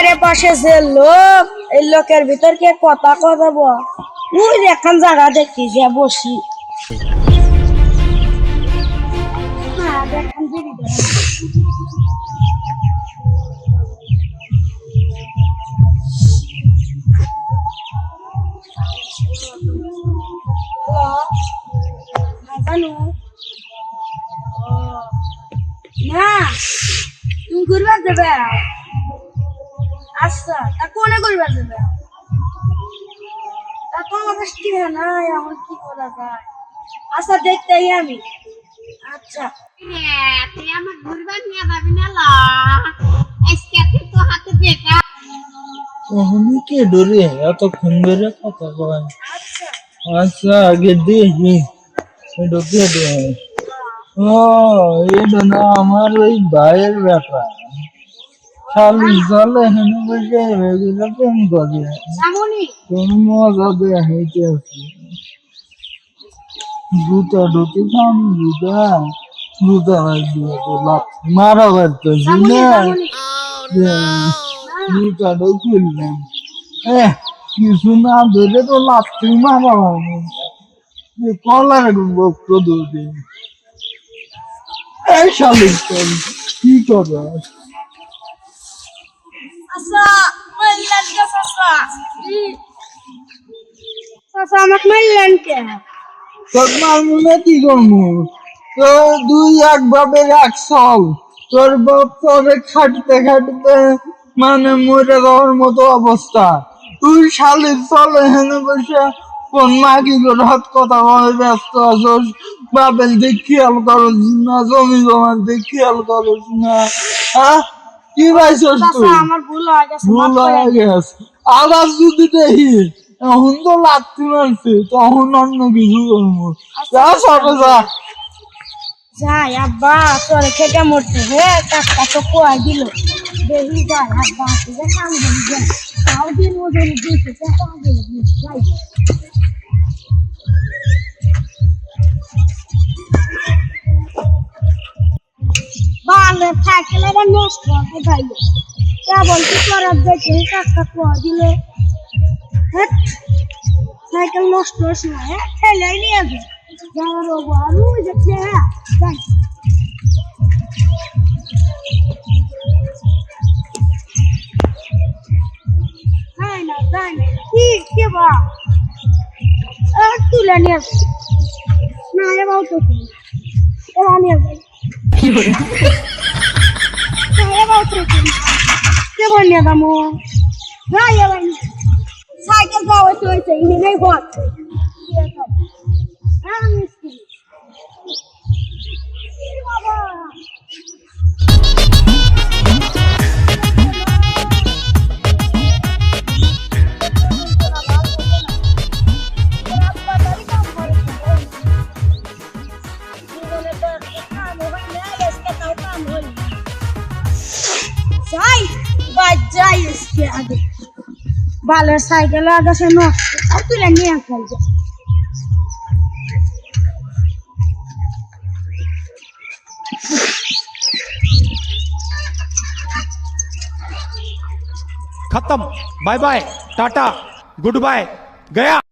চারে পাশে যে লোক, এই লোকের ভিতর কে কথা কথা বল ওই এখন জায়গা দেখি যে বসি। না তুমি ঘুরবার দেবে আচ্ছা তা কোনে ঘুরবার দেবে? তা তো আমার টিহা নাই আমার কি করা যায়? আচ্ছা দেখতেই আমি। আচ্ছা। তুই আমার ঘুরবার নিয়ে যাবি না লা। আজকে তুই তো হাতে বেটা কে ডরে? ধরে কথা কয়। আচ্ছা। আচ্ছা আগে কে ও এটা না আমার ওই ভাইয়ের ব্যাপার। শালি চলে হেন বসে এগুলো কেন করে কোন মজা দেয় হইতে আছে জুতা ঢুকে খাম জুতা জুতা দিয়ে তো মারা পারতেছি না খুললাম এহ কিছু না ধরে তো লাফতেই মারা হবে কলার বক্র ধরে এই শালিক কি করো আচ্ছা মাইলেন কে চাচা চাচা আমাকে কে? তোর কি করব? তো দুই এক বাপের এক সল। তোর বাপ তোরে খাটতে খাটতে মানে মরে যাওয়ার মতো অবস্থা। তুই শালির চলে হেনে বসে কোন মা কি করে হাত কথা বলে ব্যস্ত আছোস? বাপের দিক খেয়াল করস না জমি জমার দিক খেয়াল করস না। হ্যাঁ? কি পাইছস তুই? আমার ভুল হয়ে গেছে ভুল হয়ে গেছে। আবার যদি দেখি এখন তো লাগতে মারছে, তখন অন্য কিছু করব যা সরে যা। যাই, আব্বা, তোর খেতে মরতে হে কাকা তো কোয়া দিল। দেখি, যাই, আব্বা তুই কাম করি যাই। তাও দিন ওজন দিতে কাম করি যাই। আবার নষ্ট হবে ভাই। কেবল কি করার দেখে কাকা কোয়া দিল। হ্যাঁ সাইকেল নষ্ট হচ্ছে না হ্যাঁ ঠেলে নিয়ে যাবে যাওয়ার ওগো আর ওই যে হ্যাঁ যাই যাই না যাই না কি কে বা আর তুলে নিয়ে আসো। না এবার তো তুলে না, এবার তো তুলে কেবল নিয়ে যাব বালের সাইকেল আগে সে নষ্ট আর তুলে নিয়ে ফেলছে खत्म bye bye tata good bye गया